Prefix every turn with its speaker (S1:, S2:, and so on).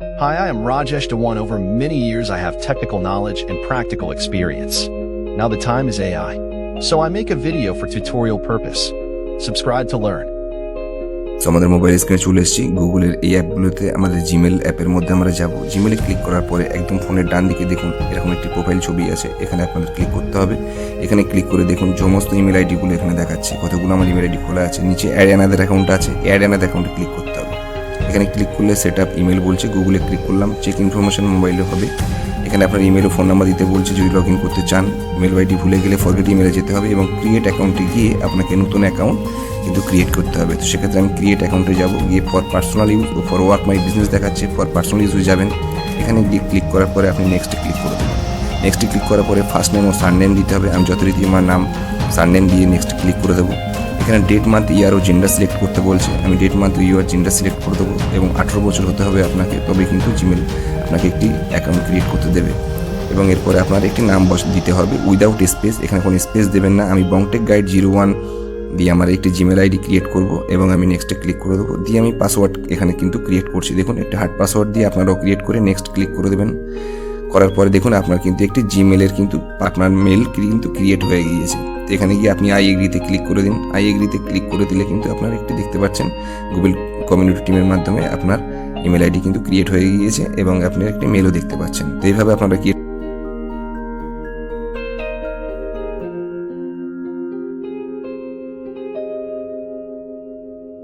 S1: Hi, I am Rajesh Dewan. Over many years, I have technical knowledge and practical experience. Now the time is AI. So I make a video for tutorial purpose. Subscribe to learn.
S2: তো আমাদের mobile স্ক্রিনে চলে এসেছি গুগলের এই অ্যাপগুলোতে আমাদের Gmail অ্যাপের মধ্যে আমরা যাব জিমেলে ক্লিক করার পরে একদম ফোনের ডান দিকে দেখুন এরকম একটি প্রোফাইল ছবি আছে এখানে আপনাদের ক্লিক করতে হবে এখানে ক্লিক করে দেখুন সমস্ত ইমেল আইডিগুলো এখানে দেখাচ্ছে কতগুলো আমার ইমেল আইডি খোলা আছে নিচে অ্যাড অ্যানাদের অ্যাকাউন্ট আছে অ্যাড অ্যানাদের অ্যাকাউন্টে ক্লিক করতে হবে এখানে ক্লিক করলে সেট আপ ইমেল বলছে গুগলে ক্লিক করলাম চেক ইনফরমেশন মোবাইলে হবে। এখানে আপনার ইমেল ও ফোন নাম্বার দিতে বলছে, যদি লগ ইন করতে চান। ইমেল আইডি ভুলে গেলে ফরগেট ইমেলে যেতে হবে এবং ক্রিয়েট অ্যাকাউন্টে গিয়ে আপনাকে নতুন অ্যাকাউন্ট কিন্তু ক্রিয়েট করতে হবে। তো সেক্ষেত্রে আমি ক্রিয়েট অ্যাকাউন্টে যাব, গিয়ে ফর পার্সোনাল ইউজ ও ফর ওয়ার্ক মাই বিজনেস দেখাচ্ছে ফর পার্সোনাল ইউজে যাবেন। এখানে গিয়ে ক্লিক করার পরে আপনি নেক্সটে ক্লিক করে দেবেন নেক্সটে ক্লিক করার পরে ফার্স্ট নেম ও সার নেম দিতে হবে। আমি যথারীতি আমার নাম সার নেম দিয়ে নেক্সট ক্লিক করে দেবো। এখানে ডেট মান্থ ইয়ার ও জেন্ডার সিলেক্ট করতে বলছে। আমি date month year gender select করে দেবো এবং আঠেরো বছর হতে হবে আপনাকে তবে কিন্তু জিমেল আপনাকে একটি অ্যাকাউন্ট ক্রিয়েট করতে দেবে। এবং এরপরে আপনার একটি নাম বস দিতে হবে। উইদাউট স্পেস এখানে কোনো স্পেস দেবেন না। আমি বংটেক গাইড জিরো ওয়ান দিয়ে আমার একটি জিমেল আইডি ক্রিয়েট করব এবং আমি নেক্সটে ক্লিক করে দেবো। দিয়ে আমি পাসওয়ার্ড এখানে কিন্তু ক্রিয়েট করছি। দেখুন, একটা হার্ড পাসওয়ার্ড দিয়ে আপনারাও ক্রিয়েট করে নেক্সট ক্লিক করে দেবেন। করার পরে দেখুন আপনার কিন্তু একটি জিমেলের কিন্তু পার্টনার মেল কিন্তু ক্রিয়েট হয়ে গিয়েছে। এখানে গিয়ে আপনি আই এগ্রিতে ক্লিক করে দিন। আই এগ্রিতে ক্লিক করে দিলে কিন্তু আপনার একটি দেখতে পাচ্ছেন গুগল কমিউনিটি টিমের মাধ্যমে আপনার ইমেল আইডি কিন্তু ক্রিয়েট হয়ে গিয়েছে এবং আপনি একটি মেলও দেখতে পাচ্ছেন। তো এইভাবে আপনারা ক্রিয়েট